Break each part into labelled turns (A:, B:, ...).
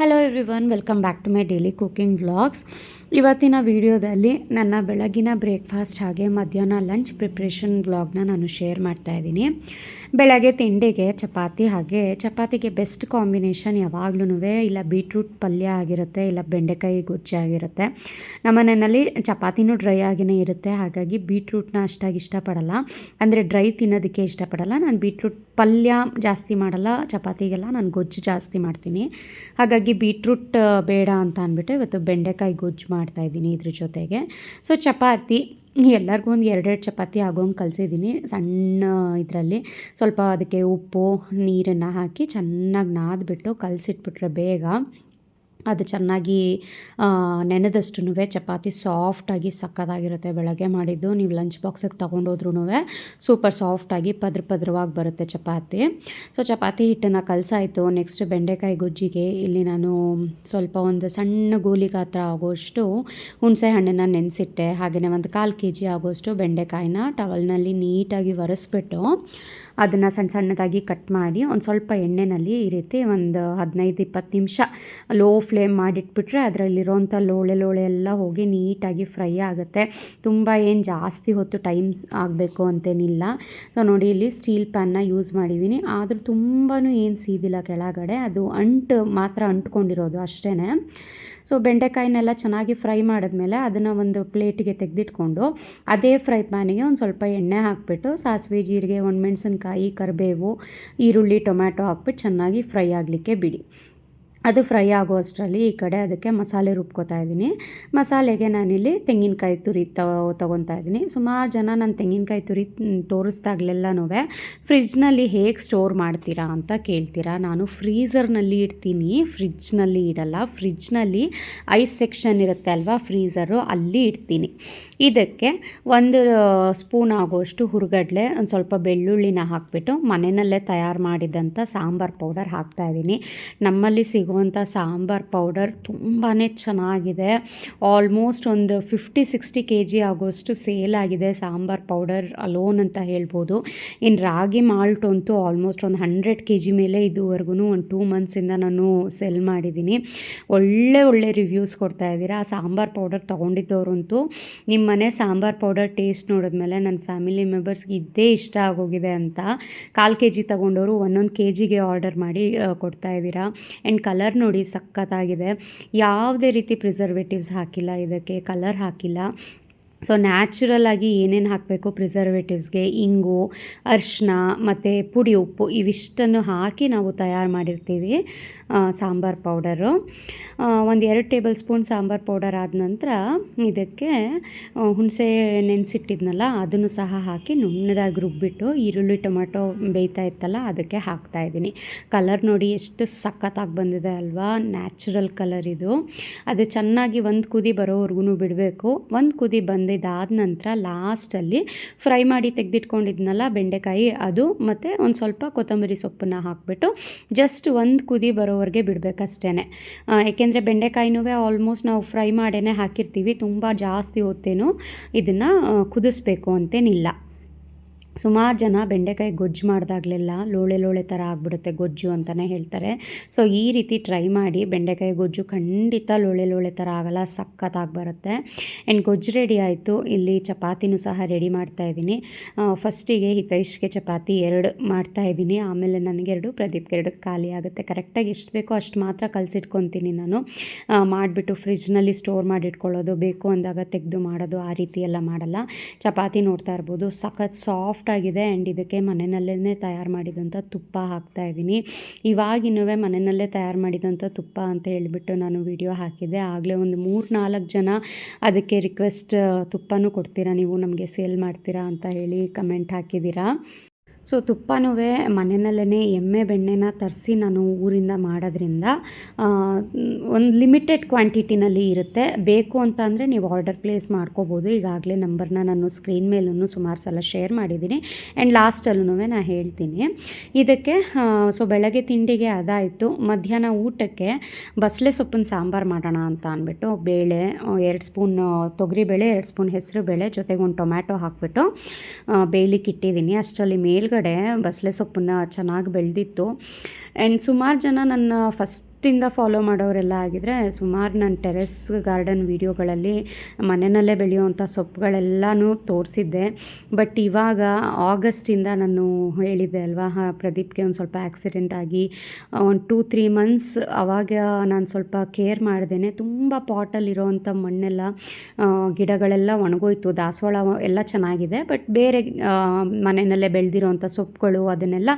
A: Hello everyone welcome back to my daily cooking vlogs ಇವತ್ತಿನ ವಿಡಿಯೋದಲ್ಲಿ ನನ್ನ ಬೆಳಗಿನ ಬ್ರೇಕ್ಫಾಸ್ಟ್ ಹಾಗೆ ಮಧ್ಯಾಹ್ನ ಲಂಚ್ ಪ್ರಿಪ್ರೇಷನ್ ವ್ಲಾಗ್ನ ನಾನು ಶೇರ್ ಮಾಡ್ತಾ ಇದ್ದೀನಿ. ಬೆಳಗ್ಗೆ ತಿಂಡಿಗೆ ಚಪಾತಿ ಹಾಗೆ ಚಪಾತಿಗೆ ಬೆಸ್ಟ್ ಕಾಂಬಿನೇಷನ್ ಯಾವಾಗ್ಲೂ ಇಲ್ಲ ಬೀಟ್ರೂಟ್ ಪಲ್ಯ ಆಗಿರುತ್ತೆ, ಇಲ್ಲ ಬೆಂಡೆಕಾಯಿ ಗೊಜ್ಜೆ ಆಗಿರುತ್ತೆ. ನಮ್ಮ ಮನೆಯಲ್ಲಿ ಚಪಾತಿನೂ ಡ್ರೈ ಆಗಿನೇ ಇರುತ್ತೆ, ಹಾಗಾಗಿ ಬೀಟ್ರೂಟ್ನ ಅಷ್ಟಾಗಿ ಇಷ್ಟಪಡಲ್ಲ. ಅಂದರೆ ಡ್ರೈ ತಿನ್ನೋದಕ್ಕೆ ಇಷ್ಟಪಡಲ್ಲ. ನಾನು ಬೀಟ್ರೂಟ್ ಪಲ್ಯ ಜಾಸ್ತಿ ಮಾಡಲ್ಲ, ಚಪಾತಿಗೆಲ್ಲ ನಾನು ಗೊಜ್ಜು ಜಾಸ್ತಿ ಮಾಡ್ತೀನಿ. ಹಾಗಾಗಿ ಬೀಟ್ರೂಟ್ ಬೇಡ ಅಂತ ಅಂದ್ಬಿಟ್ಟು ಇವತ್ತು ಬೆಂಡೆಕಾಯಿ ಗೊಜ್ಜು ಮಾಡ್ತಾಯಿದ್ದೀನಿ ಇದ್ರ ಜೊತೆಗೆ. ಸೊ ಚಪಾತಿ, ಎಲ್ಲರಿಗೂ ಒಂದು ಎರಡೆರಡು ಚಪಾತಿ ಆಗೋಂಗೆ ಕಲಿಸಿದ್ದೀನಿ. ಸಣ್ಣ ಇದರಲ್ಲಿ ಸ್ವಲ್ಪ ಅದಕ್ಕೆ ಉಪ್ಪು, ನೀರನ್ನು ಹಾಕಿ ಚೆನ್ನಾಗಿ ನಾದ್ಬಿಟ್ಟು ಕಲಸಿಟ್ಬಿಟ್ರೆ ಬೇಗ ಅದು ಚೆನ್ನಾಗಿ ನೆನೆದಷ್ಟು ಚಪಾತಿ ಸಾಫ್ಟಾಗಿ ಸಕ್ಕತ್ತಾಗಿರುತ್ತೆ ಬೆಳಗ್ಗೆ ಮಾಡಿದ್ದು ನೀವು ಲಂಚ್ ಬಾಕ್ಸಿಗೆ ತೊಗೊಂಡೋದ್ರೂ ಸೂಪರ್ ಸಾಫ್ಟಾಗಿ ಪದ್ರ ಪದ್ರವಾಗಿ ಬರುತ್ತೆ ಚಪಾತಿ. ಸೊ, ಚಪಾತಿ ಹಿಟ್ಟನ್ನು ಕಲಸಾಯಿತು. ನೆಕ್ಸ್ಟ್ ಬೆಂಡೆಕಾಯಿ ಗೊಜ್ಜಿಗೆ ಇಲ್ಲಿ ನಾನು ಸ್ವಲ್ಪ ಒಂದು ಸಣ್ಣ ಗೋಲಿ ಗಾತ್ರ ಆಗೋಷ್ಟು ಹುಣಸೆ ಹಣ್ಣನ್ನು ನೆನೆಸಿಟ್ಟೆ. ಹಾಗೆಯೇ ಒಂದು ಕಾಲು ಕೆ ಜಿ ಆಗೋಷ್ಟು ಬೆಂಡೆಕಾಯಿನ ಟವಲ್ನಲ್ಲಿ ನೀಟಾಗಿ ಒರೆಸ್ಬಿಟ್ಟು ಅದನ್ನು ಸಣ್ಣ ಸಣ್ಣದಾಗಿ ಕಟ್ ಮಾಡಿ ಒಂದು ಸ್ವಲ್ಪ ಎಣ್ಣೆಯಲ್ಲಿ ಈ ರೀತಿ ಒಂದು ಹದಿನೈದು ಇಪ್ಪತ್ತು ನಿಮಿಷ ಲೋ ಫ್ಲೇಮ್ ಮಾಡಿಟ್ಬಿಟ್ರೆ ಅದರಲ್ಲಿರೋಂಥ ಲೋಳೆ ಲೋಳೆ ಎಲ್ಲ ಹೋಗಿ ನೀಟಾಗಿ ಫ್ರೈ ಆಗುತ್ತೆ. ತುಂಬ ಏನು ಜಾಸ್ತಿ ಹೊತ್ತು ಟೈಮ್ಸ್ ಆಗಬೇಕು ಅಂತೇನಿಲ್ಲ. ಸೊ ನೋಡಿ ಇಲ್ಲಿ ಸ್ಟೀಲ್ ಪ್ಯಾನ್ನ ಯೂಸ್ ಮಾಡಿದ್ದೀನಿ ಆದರೂ ತುಂಬಾ ಏನು ಸೀದಿಲ್ಲ ಕೆಳಗಡೆ. ಅದು ಅಂಟು ಮಾತ್ರ ಅಂಟ್ಕೊಂಡಿರೋದು ಅಷ್ಟೇ ಸೊ ಬೆಂಡೆಕಾಯಿನೆಲ್ಲ ಚೆನ್ನಾಗಿ ಫ್ರೈ ಮಾಡಿದ್ಮೇಲೆ ಅದನ್ನು ಒಂದು ಪ್ಲೇಟಿಗೆ ತೆಗೆದಿಟ್ಕೊಂಡು ಅದೇ ಫ್ರೈ ಪ್ಯಾನಿಗೆ ಒಂದು ಸ್ವಲ್ಪ ಎಣ್ಣೆ ಹಾಕಿಬಿಟ್ಟು ಸಾಸಿವೆ, ಜೀರಿಗೆ, ಒಣಮೆಣಸಿನ್ಕಾಯಿ, ಕರಿಬೇವು, ಈರುಳ್ಳಿ, ಟೊಮ್ಯಾಟೊ ಹಾಕ್ಬಿಟ್ಟು ಚೆನ್ನಾಗಿ ಫ್ರೈ ಆಗಲಿಕ್ಕೆ ಬಿಡಿ. ಅದು ಫ್ರೈ ಆಗೋ ಅಷ್ಟರಲ್ಲಿ ಈ ಕಡೆ ಅದಕ್ಕೆ ಮಸಾಲೆ ರುಬ್ಕೋತಾ ಇದ್ದೀನಿ. ಮಸಾಲೆಗೆ ನಾನಿಲ್ಲಿ ತೆಂಗಿನಕಾಯಿ ತುರಿ ತೊಗೊತಾ ಇದ್ದೀನಿ. ಸುಮಾರು ಜನ ನಾನು ತೆಂಗಿನಕಾಯಿ ತುರಿ ತೋರಿಸ್ದಾಗಲೆಲ್ಲನೂ ಫ್ರಿಜ್ನಲ್ಲಿ ಹೇಗೆ ಸ್ಟೋರ್ ಮಾಡ್ತೀರಾ ಅಂತ ಕೇಳ್ತೀರಾ. ನಾನು ಫ್ರೀಝರ್ನಲ್ಲಿ ಇಡ್ತೀನಿ. ಫ್ರಿಜ್ನಲ್ಲಿ ಇಡಲ್ಲ. ಫ್ರಿಜ್ನಲ್ಲಿ ಐಸ್ ಸೆಕ್ಷನ್ ಇರುತ್ತೆ ಅಲ್ವಾ? ಫ್ರೀಝರು ಅಲ್ಲಿ ಇಡ್ತೀನಿ. ಇದಕ್ಕೆ ಒಂದು ಸ್ಪೂನ್ ಆಗೋಷ್ಟು ಹುರುಗಡ್ಲೆ, ಒಂದು ಸ್ವಲ್ಪ ಬೆಳ್ಳುಳ್ಳಿನ ಹಾಕಿಬಿಟ್ಟು ಮನೆಯಲ್ಲೇ ತಯಾರು ಮಾಡಿದಂಥ ಸಾಂಬಾರು ಪೌಡರ್ ಹಾಕ್ತಾಯಿದ್ದೀನಿ ನಮ್ಮಲ್ಲಿ ಸಿಗುವಂಥ ಸಾಂಬಾರು ಪೌಡರ್ ತುಂಬಾ ಚೆನ್ನಾಗಿದೆ. ಆಲ್ಮೋಸ್ಟ್ ಒಂದು ಫಿಫ್ಟಿ ಸಿಕ್ಸ್ಟಿ ಕೆ ಜಿ ಆಗೋಷ್ಟು ಸೇಲ್ ಆಗಿದೆ ಸಾಂಬಾರು ಪೌಡರ್ ಅಲೋನ್ ಅಂತ ಹೇಳ್ಬೋದು. ಇನ್ನು ರಾಗಿ ಮಾಲ್ಟ್ ಅಂತೂ ಆಲ್ಮೋಸ್ಟ್ ಒಂದು ಹಂಡ್ರೆಡ್ ಕೆ ಜಿ ಮೇಲೆ ಇದುವರೆಗೂ ಒಂದು ಟೂ ಮಂತ್ಸಿಂದ ನಾನು ಸೆಲ್ ಮಾಡಿದ್ದೀನಿ. ಒಳ್ಳೆ ಒಳ್ಳೆ ರಿವ್ಯೂಸ್ ಕೊಡ್ತಾ ಇದ್ದೀರಾ. ಆ ಸಾಂಬಾರು ಪೌಡರ್ ತೊಗೊಂಡಿದ್ದವ್ರಂತೂ ನಿಮ್ಮ ಮನೆ ಸಾಂಬಾರು ಪೌಡರ್ ಟೇಸ್ಟ್ ನೋಡಿದ್ಮೇಲೆ ನನ್ನ ಫ್ಯಾಮಿಲಿ ಮೆಂಬರ್ಸ್ಗೆ ಇದ್ದೇ ಇಷ್ಟ ಆಗೋಗಿದೆ ಅಂತ. ಕಾಲು ಕೆ ಜಿ ತೊಗೊಂಡವರು ಒಂದೊಂದು ಕೆ ಜಿಗೆ ಆರ್ಡರ್ ಮಾಡಿ ಕೊಡ್ತಾ ಇದ್ದೀರಾ. ಆ್ಯಂಡ್ ಕಲರ್ ನೋಡಿ ಸಖತ್ತಾಗಿದೆ. ಯಾವುದೇ ರೀತಿ ಪ್ರಿಸರ್ವೇಟಿವ್ಸ್ ಹಾಕಿಲ್ಲ ಇದಕ್ಕೆ ಕಲರ್ ಹಾಕಿಲ್ಲ. ಸೊ ನ್ಯಾಚುರಲ್ಲಾಗಿ ಏನೇನು ಹಾಕಬೇಕು? ಪ್ರಿಸರ್ವೇಟಿವ್ಸ್ಗೆ, ಇಂಗು ಅರಿಶಿನ ಮತ್ತು ಪುಡಿ ಉಪ್ಪು, ಇವಿಷ್ಟನ್ನು ಹಾಕಿ ನಾವು ತಯಾರು ಮಾಡಿರ್ತೀವಿ ಸಾಂಬಾರು ಪೌಡರು. ಒಂದು ಎರಡು ಟೇಬಲ್ ಸ್ಪೂನ್ ಸಾಂಬಾರು ಪೌಡರ್ ಆದ ನಂತರ ಇದಕ್ಕೆ ಹುಣಸೆ ನೆನೆಸಿಟ್ಟಿದ್ನಲ್ಲ, ಅದನ್ನು ಸಹ ಹಾಕಿ ನುಣ್ಣದಾಗಿ ರುಬ್ಬಿಟ್ಟು ಈರುಳ್ಳಿ ಟೊಮೆಟೊ ಬೇಯ್ತಾ ಇತ್ತಲ್ಲ, ಅದಕ್ಕೆ ಹಾಕ್ತಾ ಇದ್ದೀನಿ. ಕಲರ್ ನೋಡಿ ಎಷ್ಟು ಸಖತ್ತಾಗಿ ಬಂದಿದೆ ಅಲ್ವಾ? ನ್ಯಾಚುರಲ್ ಕಲರ್ ಇದು. ಅದು ಚೆನ್ನಾಗಿ ಒಂದು ಕುದಿ ಬರೋವರೆಗೂ ಬಿಡಬೇಕು. ಒಂದು ಕುದಿ ಬಂದಿದ್ದಾದ ನಂತರ ಲಾಸ್ಟಲ್ಲಿ ಫ್ರೈ ಮಾಡಿ ತೆಗೆದಿಟ್ಕೊಂಡಿದ್ನಲ್ಲ ಬೆಂಡೆಕಾಯಿ ಅದು, ಮತ್ತು ಒಂದು ಸ್ವಲ್ಪ ಕೊತ್ತಂಬರಿ ಸೊಪ್ಪನ್ನು ಹಾಕಿಬಿಟ್ಟು ಜಸ್ಟ್ ಒಂದು ಕುದಿ ಬರೋವರೆಗೆ ಬಿಡಬೇಕಷ್ಟೇ ಏಕೆಂದರೆ ಬೆಂಡೆಕಾಯಿನೂ ಆಲ್ಮೋಸ್ಟ್ ನಾವು ಫ್ರೈ ಮಾಡೇ ಹಾಕಿರ್ತೀವಿ, ತುಂಬ ಜಾಸ್ತಿ ಹೊತ್ತೇನು ಇದನ್ನು ಕುದಿಸ್ಬೇಕು ಅಂತೇನಿಲ್ಲ. ಸುಮಾರು ಜನ ಬೆಂಡೆಕಾಯಿ ಗೊಜ್ಜು ಮಾಡಿದಾಗಲೆಲ್ಲ ಲೋಳೆ ಲೋಳೆ ಥರ ಆಗಿಬಿಡುತ್ತೆ ಗೊಜ್ಜು ಅಂತಲೇ ಹೇಳ್ತಾರೆ. ಸೊ ಈ ರೀತಿ ಟ್ರೈ ಮಾಡಿ ಬೆಂಡೆಕಾಯಿ ಗೊಜ್ಜು ಖಂಡಿತ ಲೋಳೆ ಲೋಳೆ ಥರ ಆಗಲ್ಲ, ಸಖತ್ತಾಗಿ ಬರುತ್ತೆ. ಆ್ಯಂಡ್ ಗೊಜ್ಜು ರೆಡಿ ಆಯಿತು. ಇಲ್ಲಿ ಚಪಾತಿನೂ ಸಹ ರೆಡಿ ಮಾಡ್ತಾ ಇದ್ದೀನಿ. ಫಸ್ಟಿಗೆ ಹಿತೈಷ್ಗೆ ಚಪಾತಿ ಎರಡು ಮಾಡ್ತಾ ಇದ್ದೀನಿ. ಆಮೇಲೆ ನನಗೆರಡು ಪ್ರದೀಪ್ಗೆ ಎರಡು ಖಾಲಿ ಆಗುತ್ತೆ. ಕರೆಕ್ಟಾಗಿ ಎಷ್ಟು ಬೇಕೋ ಅಷ್ಟು ಮಾತ್ರ ಕಲಸಿಟ್ಕೊತೀನಿ ನಾನು. ಮಾಡಿಬಿಟ್ಟು ಫ್ರಿಜ್ನಲ್ಲಿ ಸ್ಟೋರ್ ಮಾಡಿಟ್ಕೊಳ್ಳೋದು, ಬೇಕು ಅಂದಾಗ ತೆಗೆದು ಮಾಡೋದು, ಆ ರೀತಿ ಎಲ್ಲ ಮಾಡಲ್ಲ. ಚಪಾತಿ ನೋಡ್ತಾ ಇರ್ಬೋದು. ಸಖತ್ ಸಾಫ್ಟ್ ಆಗಿದೆ ಆ್ಯಂಡ್ ಇದಕ್ಕೆ ಮನೆಯಲ್ಲೇ ತಯಾರು ಮಾಡಿದಂಥ ತುಪ್ಪ ಹಾಕ್ತಾ ಇದ್ದೀನಿ. ಇವಾಗಿನೂ ಮನೆಯಲ್ಲೇ ತಯಾರು ಮಾಡಿದಂಥ ತುಪ್ಪ ಅಂತ ಹೇಳಿಬಿಟ್ಟು ನಾನು ವಿಡಿಯೋ ಹಾಕಿದ್ದೆ. ಆಗಲೇ ಒಂದು ಮೂರು ನಾಲ್ಕು ಜನ ಅದಕ್ಕೆ ರಿಕ್ವೆಸ್ಟ್ ತುಪ್ಪನೂ ಕೊಡ್ತೀರಾ? ನೀವು ನಮಗೆ ಸೇಲ್ ಮಾಡ್ತೀರಾ ಅಂತ ಹೇಳಿ ಕಮೆಂಟ್ ಹಾಕಿದ್ದೀರಾ? ಸೊ ತುಪ್ಪನೂ ಮನೆಯಲ್ಲೇ ಎಮ್ಮೆ ಬೆಣ್ಣೆನ ತರಿಸಿ ನಾನು ಊರಿಂದ ಮಾಡೋದ್ರಿಂದ ಒಂದು ಲಿಮಿಟೆಡ್ ಕ್ವಾಂಟಿಟಿನಲ್ಲಿ ಇರುತ್ತೆ. ಬೇಕು ಅಂತ ಅಂದರೆ ನೀವು ಆರ್ಡರ್ ಪ್ಲೇಸ್ ಮಾಡ್ಕೋಬೋದು. ಈಗಾಗಲೇ ನಂಬರ್ನ ನಾನು ಸ್ಕ್ರೀನ್ ಮೇಲೂ ಸುಮಾರು ಸಲ ಶೇರ್ ಮಾಡಿದ್ದೀನಿ. ಆ್ಯಂಡ್ ಲಾಸ್ಟಲ್ಲೂ ನಾನು ಹೇಳ್ತೀನಿ. ಇದಕ್ಕೆ ಸೊ ಬೆಳಗ್ಗೆ ತಿಂಡಿಗೆ ಅದಾಯಿತು. ಮಧ್ಯಾಹ್ನ ಊಟಕ್ಕೆ ಬಸಳೆ ಸೊಪ್ಪಿನ ಸಾಂಬಾರು ಮಾಡೋಣ ಅಂತ ಅಂದ್ಬಿಟ್ಟು ಬೇಳೆ, ಎರಡು ಸ್ಪೂನ್ ತೊಗರಿಬೇಳೆ, ಎರಡು ಸ್ಪೂನ್ ಹೆಸರು ಬೇಳೆ ಜೊತೆಗೆ ಒಂದು ಟೊಮ್ಯಾಟೊ ಹಾಕ್ಬಿಟ್ಟು ಬೇಯ್ಲಿಕ್ಕೆ ಇಟ್ಟಿದ್ದೀನಿ. ಅಷ್ಟರಲ್ಲಿ ಮೇಲ್ಗಡೆ ಬಸಳೆ ಸೊಪ್ಪನ್ನು ಚೆನ್ನಾಗಿ ಬೆಳೆದಿತ್ತು. ಆ್ಯಂಡ್ ಸುಮಾರು ಜನ ನನ್ನ ಫಸ್ಟ್ ಫಸ್ಟಿಂದ ಫಾಲೋ ಮಾಡೋರೆಲ್ಲ ಆಗಿದ್ರೆ ಸುಮಾರು ನಾನು ಟೆರೆಸ್ ಗಾರ್ಡನ್ ವೀಡಿಯೋಗಳಲ್ಲಿ ಮನೆಯಲ್ಲೇ ಬೆಳೆಯುವಂಥ ಸೊಪ್ಪುಗಳೆಲ್ಲನೂ ತೋರಿಸಿದ್ದೆ. ಬಟ್ ಇವಾಗ ಆಗಸ್ಟಿಂದ ನಾನು ಹೇಳಿದ್ದೆ ಅಲ್ವಾ ಪ್ರದೀಪ್ಗೆ ಒಂದು ಸ್ವಲ್ಪ ಆಕ್ಸಿಡೆಂಟ್ ಆಗಿ ಒಂದು ಟೂ ತ್ರೀ ಮಂತ್ಸ್ ಅವಾಗ ನಾನು ಸ್ವಲ್ಪ ಕೇರ್ ಮಾಡ್ದೇನೆ. ತುಂಬ ಪಾಟಲ್ಲಿರೋವಂಥ ಮಣ್ಣೆಲ್ಲ ಗಿಡಗಳೆಲ್ಲ ಒಣಗೋಯ್ತು. ದಾಸವಾಳ ಎಲ್ಲ ಚೆನ್ನಾಗಿದೆ ಬಟ್ ಬೇರೆ ಮನೆಯಲ್ಲೇ ಬೆಳೆದಿರೋವಂಥ ಸೊಪ್ಪುಗಳು ಅದನ್ನೆಲ್ಲ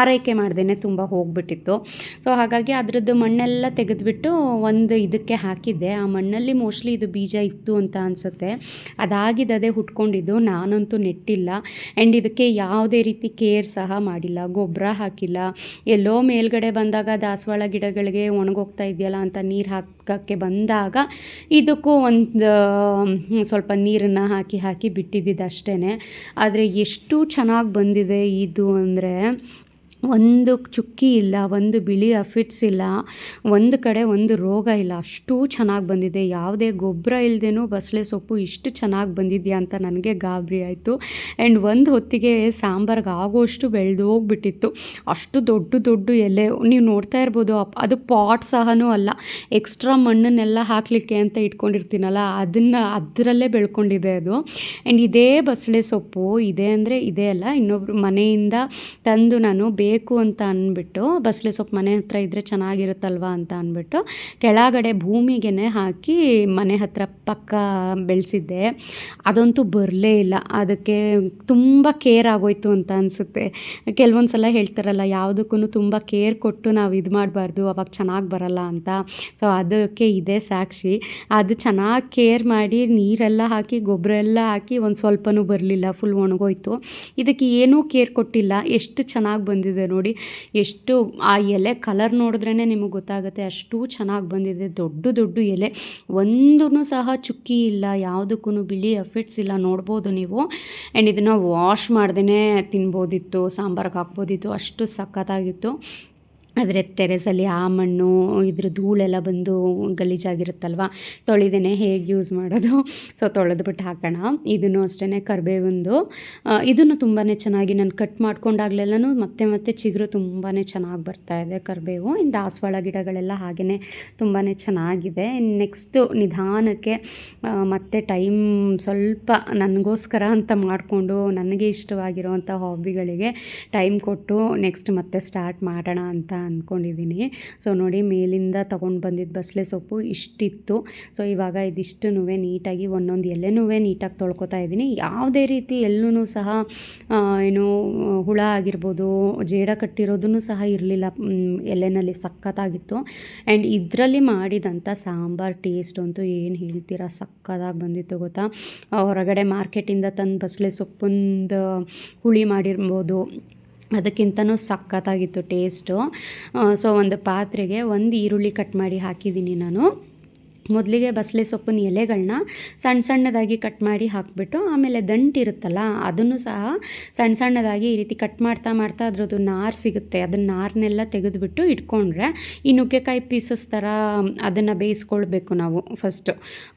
A: ಆರೈಕೆ ಮಾಡ್ದೇ ತುಂಬ ಹೋಗ್ಬಿಟ್ಟಿತ್ತು. ಸೊ ಹಾಗಾಗಿ ಅದರದ್ದು ಮಣ್ಣೆಲ್ಲ ತೆಗೆದುಬಿಟ್ಟು ಒಂದು ಇದಕ್ಕೆ ಹಾಕಿದ್ದೆ. ಆ ಮಣ್ಣಲ್ಲಿ ಮೋಸ್ಟ್ಲಿ ಇದು ಬೀಜ ಇತ್ತು ಅಂತ ಅನಿಸುತ್ತೆ. ಅದಾಗಿದ್ದದೇ ಹುಟ್ಕೊಂಡಿದ್ದು. ನಾನಂತೂ ನೆಟ್ಟಿಲ್ಲ. ಆ್ಯಂಡ್ ಇದಕ್ಕೆ ಯಾವುದೇ ರೀತಿ ಕೇರ್ ಸಹ ಮಾಡಿಲ್ಲ. ಗೊಬ್ಬರ ಹಾಕಿಲ್ಲ. ಎಲ್ಲೋ ಮೇಲ್ಗಡೆ ಬಂದಾಗ ದಾಸವಾಳ ಗಿಡಗಳಿಗೆ ಒಣಗೋಗ್ತಾ ಇದೆಯಲ್ಲ ಅಂತ ನೀರು ಹಾಕೋಕ್ಕೆ ಬಂದಾಗ ಇದಕ್ಕೂ ಒಂದು ಸ್ವಲ್ಪ ನೀರನ್ನು ಹಾಕಿ ಹಾಕಿ ಬಿಟ್ಟಿದ್ದಿದ್ದು ಅಷ್ಟೇ ಆದರೆ ಎಷ್ಟು ಚೆನ್ನಾಗಿ ಬಂದಿದೆ ಇದು ಅಂದರೆ ಒಂದು ಚುಕ್ಕಿ ಇಲ್ಲ, ಒಂದು ಬಿಳಿ ಅಫಿಟ್ಸ್ ಇಲ್ಲ, ಒಂದು ಕಡೆ ಒಂದು ರೋಗ ಇಲ್ಲ. ಅಷ್ಟು ಚೆನ್ನಾಗಿ ಬಂದಿದೆ. ಯಾವುದೇ ಗೊಬ್ಬರ ಇಲ್ಲದೇನೂ ಬಸಳೆ ಸೊಪ್ಪು ಇಷ್ಟು ಚೆನ್ನಾಗಿ ಬಂದಿದೆಯಾ ಅಂತ ನನಗೆ ಗಾಬರಿ ಆಯಿತು. ಆ್ಯಂಡ್ ಒಂದು ಹೊತ್ತಿಗೆ ಸಾಂಬಾರ್ಗೆ ಆಗೋಷ್ಟು ಬೆಳೆದು ಹೋಗ್ಬಿಟ್ಟಿತ್ತು. ಅಷ್ಟು ದೊಡ್ಡ ದೊಡ್ಡ ಎಲೆ. ನೀವು ನೋಡ್ತಾ ಇರ್ಬೋದು ಅದು ಪಾಟ್ ಸಹನೂ ಅಲ್ಲ. ಎಕ್ಸ್ಟ್ರಾ ಮಣ್ಣನ್ನೆಲ್ಲ ಹಾಕಲಿಕ್ಕೆ ಅಂತ ಇಟ್ಕೊಂಡಿರ್ತೀನಲ್ಲ, ಅದನ್ನು ಅದರಲ್ಲೇ ಬೆಳ್ಕೊಂಡಿದೆ ಅದು. ಆ್ಯಂಡ್ ಇದೇ ಬಸಳೆ ಸೊಪ್ಪು, ಇದೆ ಅಂದರೆ ಇದೇ ಅಲ್ಲ. ಇನ್ನೊಬ್ರು ಮನೆಯಿಂದ ತಂದು ನಾನು ಬೇಕು ಅಂತ ಅಂದ್ಬಿಟ್ಟು ಬಸಳೆ ಸೊಪ್ಪು ಮನೆ ಹತ್ರ ಇದ್ದರೆ ಚೆನ್ನಾಗಿರುತ್ತಲ್ವಾ ಅಂತ ಅಂದ್ಬಿಟ್ಟು, ಕೆಳಗಡೆ ಭೂಮಿಗೆ ಹಾಕಿ ಮನೆ ಹತ್ರ ಪಕ್ಕ ಬೆಳೆಸಿದ್ದೆ. ಅದಂತೂ ಬರಲೇ ಇಲ್ಲ. ಅದಕ್ಕೆ ತುಂಬ ಕೇರ್ ಆಗೋಯ್ತು ಅಂತ ಅನಿಸುತ್ತೆ. ಕೆಲವೊಂದು ಸಲ ಹೇಳ್ತಾರಲ್ಲ ಯಾವುದಕ್ಕೂ ತುಂಬ ಕೇರ್ ಕೊಟ್ಟು ನಾವು ಇದು ಮಾಡಬಾರ್ದು, ಅವಾಗ ಚೆನ್ನಾಗಿ ಬರಲ್ಲ ಅಂತ. ಸೊ ಅದಕ್ಕೆ ಇದೇ ಸಾಕ್ಷಿ. ಅದು ಚೆನ್ನಾಗಿ ಕೇರ್ ಮಾಡಿ ನೀರೆಲ್ಲ ಹಾಕಿ, ಗೊಬ್ಬರ ಎಲ್ಲ ಹಾಕಿ ಒಂದು ಸ್ವಲ್ಪನೂ ಬರಲಿಲ್ಲ ಫುಲ್ ಒಣಗೋಯ್ತು. ಇದಕ್ಕೆ ಏನೂ ಕೇರ್ ಕೊಟ್ಟಿಲ್ಲ. ಎಷ್ಟು ಚೆನ್ನಾಗಿ ಬಂದಿದೆ ನೋಡಿ ಎಷ್ಟು ಆ ಎಲೆ ಕಲರ್ ನೋಡಿದ್ರೇ ನಿಮಗೆ ಗೊತ್ತಾಗುತ್ತೆ. ಅಷ್ಟು ಚೆನ್ನಾಗಿ ಬಂದಿದೆ. ದೊಡ್ಡ ದೊಡ್ಡ ಎಲೆ. ಒಂದೂ ಸಹ ಚುಕ್ಕಿ ಇಲ್ಲ. ಯಾವುದಕ್ಕೂ ಬಿಳಿ ಎಫೆಕ್ಟ್ಸ್ ಇಲ್ಲ. ನೋಡ್ಬೋದು ನೀವು. ಆ್ಯಂಡ್ ಇದನ್ನು ವಾಶ್ ಮಾಡ್ದೇ ತಿನ್ಬೋದಿತ್ತು, ಸಾಂಬಾರಿಗೆ ಹಾಕ್ಬೋದಿತ್ತು. ಅಷ್ಟು ಸಖತ್ತಾಗಿತ್ತು. ಆದರೆ ಟೆರೆಸಲ್ಲಿ ಆ ಮಣ್ಣು, ಇದ್ರ ಧೂಳೆಲ್ಲ ಬಂದು ಗಲೀಜಾಗಿರುತ್ತಲ್ವ? ತೊಳಿದೇನೆ ಹೇಗೆ ಯೂಸ್ ಮಾಡೋದು? ಸೊ ತೊಳೆದ್ಬಿಟ್ಟು ಹಾಕೋಣ. ಇದನ್ನು ಅಷ್ಟೇ ಕರಿಬೇವೊಂದು. ಇದನ್ನು ತುಂಬಾ ಚೆನ್ನಾಗಿ ನಾನು ಕಟ್ ಮಾಡ್ಕೊಂಡಾಗ್ಲೆಲ್ಲ ಮತ್ತೆ ಮತ್ತೆ ಚಿಗುರು ತುಂಬಾ ಚೆನ್ನಾಗಿ ಬರ್ತಾ ಇದೆ ಕರಿಬೇವು. ಇನ್ನು ದಾಸವಾಳ ಗಿಡಗಳೆಲ್ಲ ಹಾಗೆಯೇ ತುಂಬಾ ಚೆನ್ನಾಗಿದೆ. ನೆಕ್ಸ್ಟು ನಿಧಾನಕ್ಕೆ ಮತ್ತೆ ಟೈಮ್ ಸ್ವಲ್ಪ ನನಗೋಸ್ಕರ ಅಂತ ಮಾಡಿಕೊಂಡು ನನಗೆ ಇಷ್ಟವಾಗಿರುವಂಥ ಹಾಬಿಗಳಿಗೆ ಟೈಮ್ ಕೊಟ್ಟು ನೆಕ್ಸ್ಟ್ ಮತ್ತೆ ಸ್ಟಾರ್ಟ್ ಮಾಡೋಣ ಅಂತ ಅಂದ್ಕೊಂಡಿದ್ದೀನಿ ಸೊ, ನೋಡಿ, ಮೇಲಿಂದ ತೊಗೊಂಡು ಬಂದಿದ್ದ ಬಸಳೆ ಸೊಪ್ಪು ಇಷ್ಟಿತ್ತು. ಸೊ, ಇವಾಗ ಇದಿಷ್ಟು ನೀಟಾಗಿ ಒಂದೊಂದು ಎಲೆನೂ ನೀಟಾಗಿ ತೊಳ್ಕೊತಾ ಇದ್ದೀನಿ. ಯಾವುದೇ ರೀತಿ ಎಲ್ಲೂ ಸಹ ಏನು, ಹುಳ ಆಗಿರ್ಬೋದು, ಜೇಡ ಕಟ್ಟಿರೋದನ್ನು ಸಹ ಇರಲಿಲ್ಲ. ಎಲೆನಲ್ಲಿ ಸಖತ್ತಾಗಿತ್ತು. ಆ್ಯಂಡ್ ಇದರಲ್ಲಿ ಮಾಡಿದಂಥ ಸಾಂಬಾರ್ ಟೇಸ್ಟ್ ಅಂತೂ ಏನು ಹೇಳ್ತೀರಾ ಸಕ್ಕತ್ತಾಗಿ ಬಂದಿತ್ತು ಗೊತ್ತಾ? ಹೊರಗಡೆ ಮಾರ್ಕೆಟಿಂದ ತಂದು ಬಸಳೆ ಸೊಪ್ಪಿಂದ ಹುಳಿ ಮಾಡಿರ್ಬೋದು. ಅದಕ್ಕಿಂತನೂ ಸಖತ್ತಾಗಿತ್ತು ಟೇಸ್ಟು. ಸೊ ಒಂದು ಪಾತ್ರೆಗೆ ಒಂದು ಈರುಳ್ಳಿ ಕಟ್ ಮಾಡಿ ಹಾಕಿದ್ದೀನಿ ನಾನು. ಮೊದಲಿಗೆ ಬಸಳೆ ಸೊಪ್ಪಿನ ಎಲೆಗಳನ್ನ ಸಣ್ಣ ಸಣ್ಣದಾಗಿ ಕಟ್ ಮಾಡಿ ಹಾಕಿಬಿಟ್ಟು ಆಮೇಲೆ ದಂಟಿರುತ್ತಲ್ಲ ಅದನ್ನು ಸಹ ಸಣ್ಣ ಸಣ್ಣದಾಗಿ ಈ ರೀತಿ ಕಟ್ ಮಾಡ್ತಾ ಮಾಡ್ತಾ ಅದರದ್ದು ನಾರು ಸಿಗುತ್ತೆ. ಅದನ್ನ ನಾರನ್ನೆಲ್ಲ ತೆಗೆದುಬಿಟ್ಟು ಇಟ್ಕೊಂಡ್ರೆ ಈ ನುಗ್ಗೆಕಾಯಿ ಪೀಸಸ್ ಥರ ಅದನ್ನು ಬೇಯಿಸ್ಕೊಳ್ಬೇಕು ನಾವು ಫಸ್ಟು.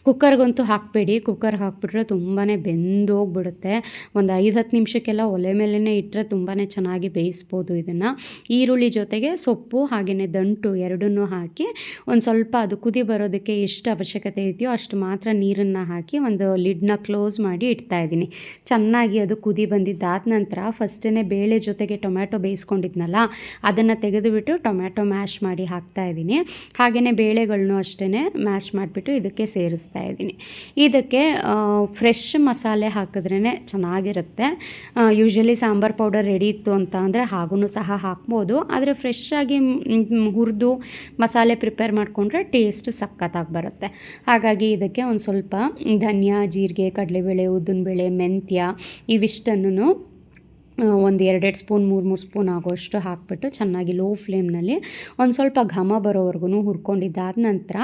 A: ಕುಕ್ಕರ್ಗಂತೂ ಹಾಕಬೇಡಿ. ಕುಕ್ಕರ್ ಹಾಕ್ಬಿಟ್ರೆ ತುಂಬಾ ಬೆಂದೋಗ್ಬಿಡುತ್ತೆ. ಒಂದು ಐದು ಹತ್ತು ನಿಮಿಷಕ್ಕೆಲ್ಲ ಒಲೆ ಮೇಲೇ ಇಟ್ಟರೆ ತುಂಬಾ ಚೆನ್ನಾಗಿ ಬೇಯಿಸ್ಬೋದು ಇದನ್ನು. ಈರುಳ್ಳಿ ಜೊತೆಗೆ ಸೊಪ್ಪು ಹಾಗೆಯೇ ದಂಟು ಎರಡನ್ನೂ ಹಾಕಿ ಒಂದು ಸ್ವಲ್ಪ ಅದು ಕುದಿ ಬರೋದಕ್ಕೆ ಎಷ್ಟು ಅವಶ್ಯಕತೆ ಇದೆಯೋ ಅಷ್ಟು ಮಾತ್ರ ನೀರನ್ನು ಹಾಕಿ ಒಂದು ಲಿಡ್ನ ಕ್ಲೋಸ್ ಮಾಡಿ ಇಡ್ತಾ ಇದ್ದೀನಿ. ಚೆನ್ನಾಗಿ ಅದು ಕುದಿ ಬಂದಿದ್ದಾದ ನಂತರ ಫಸ್ಟೇ ಬೇಳೆ ಜೊತೆಗೆ ಟೊಮ್ಯಾಟೊ ಬೇಯಿಸ್ಕೊಂಡಿದ್ನಲ್ಲ, ಅದನ್ನು ತೆಗೆದುಬಿಟ್ಟು ಟೊಮ್ಯಾಟೊ ಮ್ಯಾಶ್ ಮಾಡಿ ಹಾಕ್ತಾ ಇದ್ದೀನಿ. ಹಾಗೆಯೇ ಬೇಳೆಗಳನ್ನೂ ಅಷ್ಟೇ ಮ್ಯಾಶ್ ಮಾಡಿಬಿಟ್ಟು ಇದಕ್ಕೆ ಸೇರಿಸ್ತಾ ಇದ್ದೀನಿ. ಇದಕ್ಕೆ ಫ್ರೆಶ್ ಮಸಾಲೆ ಹಾಕಿದ್ರೇ ಚೆನ್ನಾಗಿರುತ್ತೆ. ಯೂಶ್ವಲಿ ಸಾಂಬಾರ್ ಪೌಡರ್ ರೆಡಿ ಇತ್ತು ಅಂತ ಅಂದರೆ ಹಾಗೂ ಸಹ ಹಾಕ್ಬೋದು. ಆದರೆ ಫ್ರೆಶ್ ಆಗಿ ಹುರಿದು ಮಸಾಲೆ ಪ್ರಿಪೇರ್ ಮಾಡಿಕೊಂಡ್ರೆ ಟೇಸ್ಟ್ ಸಖತ್ತಾಗಿ ಬರುತ್ತೆ. ಹಾಗಾಗಿ ಇದಕ್ಕೆ ಒಂದು ಸ್ವಲ್ಪ ಧನಿಯಾ ಜೀರಿಗೆ ಕಡಲೆಬೇಳೆ ಉದ್ದಿನಬೇಳೆ ಮೆಂತ್ಯ ಇವಿಷ್ಟನ್ನು ಒಂದು ಎರಡೆರಡು ಸ್ಪೂನ್ ಮೂರು ಮೂರು ಸ್ಪೂನ್ ಆಗೋಷ್ಟು ಹಾಕ್ಬಿಟ್ಟು ಚೆನ್ನಾಗಿ ಲೋ ಫ್ಲೇಮ್ನಲ್ಲಿ ಒಂದು ಸ್ವಲ್ಪ ಘಮ ಬರೋವರೆಗೂ ಹುರ್ಕೊಂಡಿದ್ದಾದ ನಂತರ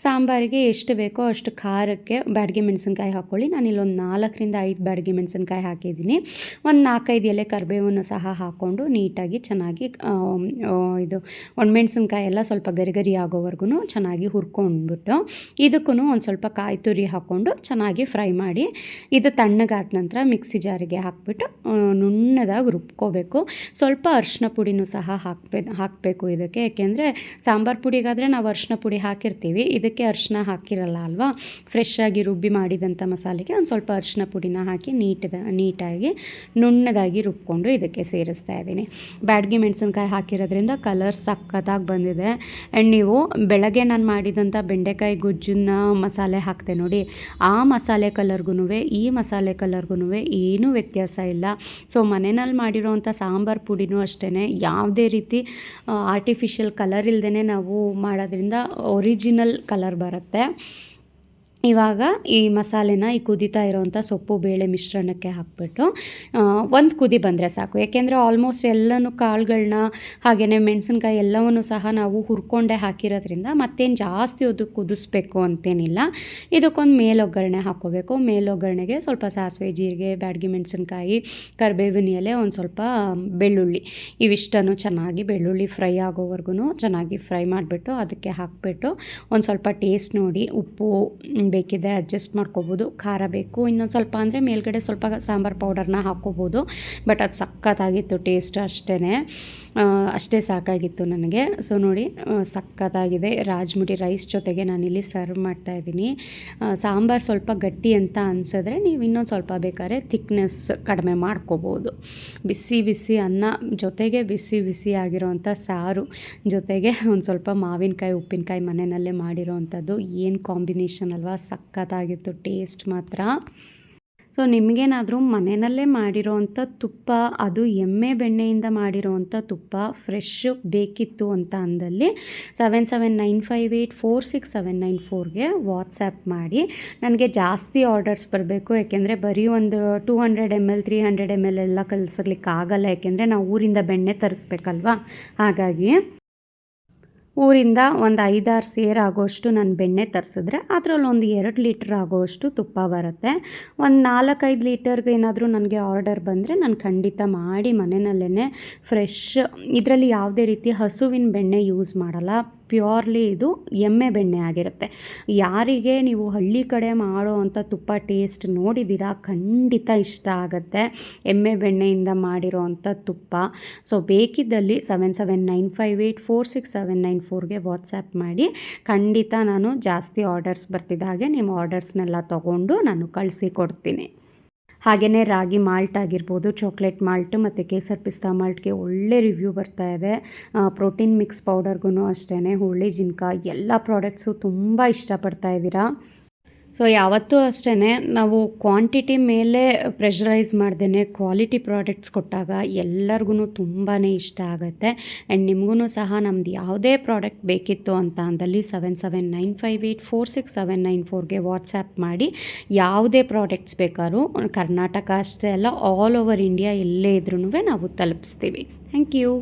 A: ಸಾಂಬಾರಿಗೆ ಎಷ್ಟು ಬೇಕೋ ಅಷ್ಟು ಖಾರಕ್ಕೆ ಬ್ಯಾಡಗಿ ಮೆಣಸಿನ್ಕಾಯಿ ಹಾಕ್ಕೊಳ್ಳಿ ನಾನು ಇಲ್ಲೊಂದು ನಾಲ್ಕರಿಂದ ಐದು ಬ್ಯಾಡಗಿ ಮೆಣಸಿನ್ಕಾಯಿ ಹಾಕಿದ್ದೀನಿ. ಒಂದು ನಾಲ್ಕೈದು ಎಲೆ ಕರಿಬೇವನ್ನು ಸಹ ಹಾಕ್ಕೊಂಡು ನೀಟಾಗಿ ಚೆನ್ನಾಗಿ ಇದು ಒಣಮೆಣ್ಸಿನ್ಕಾಯಿ ಎಲ್ಲ ಸ್ವಲ್ಪ ಗರಿ ಗರಿ ಆಗೋವರೆಗೂ ಚೆನ್ನಾಗಿ ಹುರ್ಕೊಂಡ್ಬಿಟ್ಟು ಇದಕ್ಕೂ ಒಂದು ಸ್ವಲ್ಪ ಕಾಯಿ ತುರಿ ಹಾಕ್ಕೊಂಡು ಚೆನ್ನಾಗಿ ಫ್ರೈ ಮಾಡಿ ಇದು ತಣ್ಣಗಾದ ನಂತರ ಮಿಕ್ಸಿ ಜಾರಿಗೆ ಹಾಕ್ಬಿಟ್ಟು ಆ, ನುಣ್ಣದಾಗಿ ರುಬ್ಕೋಬೇಕು. ಸ್ವಲ್ಪ ಅರಿಶಿನ ಪುಡಿನೂ ಸಹ ಹಾಕ್ಬೇ, ಹಾಕಬೇಕು ಇದಕ್ಕೆ. ಏಕೆಂದರೆ ಸಾಂಬಾರು ಪುಡಿಗಾದರೆ ನಾವು ಅರ್ಶಿನ ಪುಡಿ ಹಾಕಿರ್ತೀವಿ. ಇದಕ್ಕೆ ಅರಿಶಿನ ಹಾಕಿರಲ್ಲ ಅಲ್ವಾ? ಫ್ರೆಶ್ ಆಗಿ ರುಬ್ಬಿ ಮಾಡಿದಂಥ ಮಸಾಲೆಗೆ ಒಂದು ಸ್ವಲ್ಪ ಅರಿಶಿನ ಪುಡಿನ ಹಾಕಿ ನೀಟದ, ನೀಟಾಗಿ ನುಣ್ಣದಾಗಿ ರುಬ್ಕೊಂಡು ಇದಕ್ಕೆ ಸೇರಿಸ್ತಾ ಇದ್ದೀನಿ. ಬ್ಯಾಡ್ಗಿ ಮೆಣಸಿನ್ಕಾಯಿ ಹಾಕಿರೋದ್ರಿಂದ ಕಲರ್ ಸಕ್ಕತ್ತಾಗಿ ಬಂದಿದೆ. ಆ್ಯಂಡ್ ನೀವು ಬೆಳಗ್ಗೆ ನಾನು ಮಾಡಿದಂಥ ಬೆಂಡೆಕಾಯಿ ಗೊಜ್ಜನ್ನ ಮಸಾಲೆ ಹಾಕ್ತೆ ನೋಡಿ. ಆ ಮಸಾಲೆ ಕಲರ್ಗೂ ಈ ಮಸಾಲೆ ಕಲರ್ಗೂ ಏನೂ ವ್ಯತ್ಯಾಸ ಇಲ್ಲ. ಸೊ ಮನೆಯಲ್ಲಿ ಮಾಡಿರೋವಂಥ ಸಾಂಬಾರು ಪುಡಿನೂ ಅಷ್ಟೇ ಯಾವುದೇ ರೀತಿ ಆರ್ಟಿಫಿಷಿಯಲ್ ಕಲರ್ ಇಲ್ಲದೇ ನಾವು ಮಾಡೋದ್ರಿಂದ ಒರಿಜಿನಲ್ ಕಲರ್ ಬರುತ್ತೆ. ಇವಾಗ ಈ ಮಸಾಲೆನ, ಈ ಕುದೀತಾ ಇರೋವಂಥ ಸೊಪ್ಪು, ಬೇಳೆ ಮಿಶ್ರಣಕ್ಕೆ ಹಾಕ್ಬಿಟ್ಟು ಒಂದು ಕುದಿ ಬಂದರೆ ಸಾಕು. ಯಾಕೆಂದರೆ ಆಲ್ಮೋಸ್ಟ್ ಎಲ್ಲನೂ ಕಾಳುಗಳನ್ನ ಹಾಗೆಯೇ ಮೆಣಸಿನ್ಕಾಯಿ ಎಲ್ಲವನ್ನು ಸಹ ನಾವು ಹುರ್ಕೊಂಡೇ ಹಾಕಿರೋದ್ರಿಂದ ಮತ್ತೇನು ಜಾಸ್ತಿ ಅದು ಕುದಿಸ್ಬೇಕು ಅಂತೇನಿಲ್ಲ. ಇದಕ್ಕೊಂದು ಮೇಲೊಗ್ಗರಣೆ ಹಾಕ್ಕೋಬೇಕು. ಮೇಲೊಗ್ಗರಣೆಗೆ ಸ್ವಲ್ಪ ಸಾಸಿವೆ, ಜೀರಿಗೆ, ಬ್ಯಾಡಗಿ ಮೆಣಸಿನ್ಕಾಯಿ, ಕರಿಬೇವಿನ ಎಲೆ, ಒಂದು ಸ್ವಲ್ಪ ಬೆಳ್ಳುಳ್ಳಿ. ಇವಿಷ್ಟನ್ನು ಚೆನ್ನಾಗಿ ಬೆಳ್ಳುಳ್ಳಿ ಫ್ರೈ ಆಗೋವರೆಗೂ ಚೆನ್ನಾಗಿ ಫ್ರೈ ಮಾಡಿಬಿಟ್ಟು ಅದಕ್ಕೆ ಹಾಕಿಬಿಟ್ಟು ಒಂದು ಸ್ವಲ್ಪ ಟೇಸ್ಟ್ ನೋಡಿ, ಉಪ್ಪು ಬೇಕಿದ್ದರೆ ಅಡ್ಜಸ್ಟ್ ಮಾಡ್ಕೋಬೋದು. ಖಾರ ಬೇಕು. ಇನ್ನೊಂದು ಸ್ವಲ್ಪ ಅಂದರೆ ಮೇಲ್ಗಡೆ ಸ್ವಲ್ಪ ಸಾಂಬಾರು ಪೌಡರ್ನ ಹಾಕ್ಕೋಬೋದು. ಬಟ್ ಅದು ಸಖತ್ತಾಗಿತ್ತು ಟೇಸ್ಟ್ ಅಷ್ಟೇ ಅಷ್ಟೇ ಸಾಕಾಗಿತ್ತು ನನಗೆ. ಸೊ ನೋಡಿ ಸಖತ್ತಾಗಿದೆ ರಾಜ್ಮುಡಿ ರೈಸ್ ಜೊತೆಗೆ ನಾನಿಲ್ಲಿ ಸರ್ವ್ ಮಾಡ್ತಾ ಇದ್ದೀನಿ. ಸಾಂಬಾರು ಸ್ವಲ್ಪ ಗಟ್ಟಿ ಅಂತ ಅನಿಸಿದ್ರೆ ನೀವು ಇನ್ನೊಂದು ಸ್ವಲ್ಪ ಬೇಕಾದ್ರೆ ಥಿಕ್ನೆಸ್ ಕಡಿಮೆ ಮಾಡ್ಕೋಬೋದು. ಬಿಸಿ ಬಿಸಿ ಅನ್ನ ಜೊತೆಗೆ ಬಿಸಿ ಬಿಸಿ ಆಗಿರೋವಂಥ ಸಾರು ಜೊತೆಗೆ ಒಂದು ಸ್ವಲ್ಪ ಮಾವಿನಕಾಯಿ, ಉಪ್ಪಿನಕಾಯಿ ಮನೆಯಲ್ಲೇ ಮಾಡಿರೋವಂಥದ್ದು ಏನು ಕಾಂಬಿನೇಷನ್ ಅಲ್ವಾ? ಸಖತ್ತಾಗಿತ್ತು, ಟೇಸ್ಟ್ ಮಾತ್ರ. ಸೊ ನಿಮಗೇನಾದರೂ ಮನೆಯಲ್ಲೇ ಮಾಡಿರೋವಂಥ ತುಪ್ಪ, ಅದು ಎಮ್ಮೆ ಬೆಣ್ಣೆಯಿಂದ ಮಾಡಿರೋವಂಥ ತುಪ್ಪ ಫ್ರೆಶ್ ಬೇಕಿತ್ತು ಅಂತ ಅಂದಲ್ಲಿ seven seven nine five eight four six seven nine ಫೋರ್ಗೆ WhatsApp ಮಾಡಿ. ನನಗೆ ಜಾಸ್ತಿ ಆರ್ಡರ್ಸ್ ಬರಬೇಕು, ಯಾಕೆಂದರೆ ಬರೀ ಒಂದು two hundred M L three hundred M L ಎಲ್ಲ ಕಲಿಸಲಿಕ್ಕೆ ಆಗಲ್ಲ ಯಾಕೆಂದರೆ ನಾವು ಊರಿಂದ ಬೆಣ್ಣೆ ತರಿಸ್ಬೇಕಲ್ವಾ? ಹಾಗಾಗಿ ಊರಿಂದ ಒಂದು ಐದಾರು ಸೇರು ಆಗೋಷ್ಟು ನಾನು ಬೆಣ್ಣೆ ತರಿಸಿದ್ರೆ ಅದರಲ್ಲಿ ಒಂದು ಎರಡು ಲೀಟ್ರ್ ಆಗೋಷ್ಟು ತುಪ್ಪ ಬರುತ್ತೆ. ಒಂದು ನಾಲ್ಕೈದು ಲೀಟರ್ಗೆ ಏನಾದರೂ ನನಗೆ ಆರ್ಡರ್ ಬಂದರೆ ನಾನು ಖಂಡಿತ ಮಾಡಿ ಮನೆಯಲ್ಲೇ ಫ್ರೆಶ್ ಇದರಲ್ಲಿ ಯಾವುದೇ ರೀತಿ ಹಸುವಿನ ಬೆಣ್ಣೆ ಯೂಸ್ ಮಾಡಲ್ಲ. ಪ್ಯೂರ್ಲಿ ಇದು ಎಮ್ಮೆ ಬೆಣ್ಣೆ ಆಗಿರುತ್ತೆ. ಯಾರಿಗೆ ನೀವು ಹಳ್ಳಿ ಕಡೆ ಮಾಡೋ ಅಂಥ ತುಪ್ಪ ಟೇಸ್ಟ್ ನೋಡಿದ್ದೀರಾ, ಖಂಡಿತ ಇಷ್ಟ ಆಗುತ್ತೆ. ಎಮ್ಮೆ ಬೆಣ್ಣೆಯಿಂದ ಮಾಡಿರೋ ಅಂಥ ತುಪ್ಪ. So ಬೇಕಿದ್ದಲ್ಲಿ seven seven nine five eight four six seven nine ಫೋರ್ಗೆ WhatsApp ಮಾಡಿ. ಖಂಡಿತ ನಾನು ಜಾಸ್ತಿ ಆರ್ಡರ್ಸ್ ಬರ್ತಿದ್ದ ಹಾಗೆ ನಿಮ್ಮ ಆರ್ಡರ್ಸ್ನೆಲ್ಲ ತೊಗೊಂಡು ನಾನು ಕಳಿಸಿ ಕೊಡ್ತೀನಿ. ಹಾಗೆಯೇ ರಾಗಿ ಮಾಲ್ಟ್ ಆಗಿರ್ಬೋದು ಚಾಕ್ಲೇಟ್ ಮಾಲ್ಟ್ ಮತ್ತು ಕೇಸರ್ ಪಿಸ್ತಾ ಮಾಲ್ಟ್ಗೆ ಒಳ್ಳೆ ರಿವ್ಯೂ ಬರ್ತಾ ಇದೆ. ಪ್ರೋಟೀನ್ ಮಿಕ್ಸ್ ಪೌಡರ್ಗೂ ಅಷ್ಟೇ ಹುರುಳಿ ಜಿನ್ಕ ಎಲ್ಲ ಪ್ರಾಡಕ್ಟ್ಸು ತುಂಬ ಇಷ್ಟಪಡ್ತಾ ಇದ್ದೀರಾ? ಸೊ ಯಾವತ್ತೂ ಅಷ್ಟೇ ನಾವು ಕ್ವಾಂಟಿಟಿ ಮೇಲೆ ಪ್ರೆಷರೈಸ್ ಮಾಡ್ದೇ ಕ್ವಾಲಿಟಿ ಪ್ರಾಡಕ್ಟ್ಸ್ ಕೊಟ್ಟಾಗ ಎಲ್ಲರಿಗೂ ತುಂಬಾ ಇಷ್ಟ ಆಗುತ್ತೆ. ಆ್ಯಂಡ್ ನಿಮಗೂ ಸಹ ನಮ್ದು ಯಾವುದೇ ಪ್ರಾಡಕ್ಟ್ ಬೇಕಿತ್ತು ಅಂತ ಅಂದಲ್ಲಿ seven seven nine five eight four six seven nine ಫೋರ್ಗೆ WhatsApp ಮಾಡಿ ಯಾವುದೇ ಪ್ರಾಡಕ್ಟ್ಸ್ ಬೇಕಾದ್ರೂ, ಕರ್ನಾಟಕ ಅಷ್ಟೇ ಅಲ್ಲ ಆಲ್ ಓವರ್ ಇಂಡಿಯಾ ಎಲ್ಲೇ ಇದ್ರೂ ನಾವು ತಲುಪಿಸ್ತೀವಿ. Thank you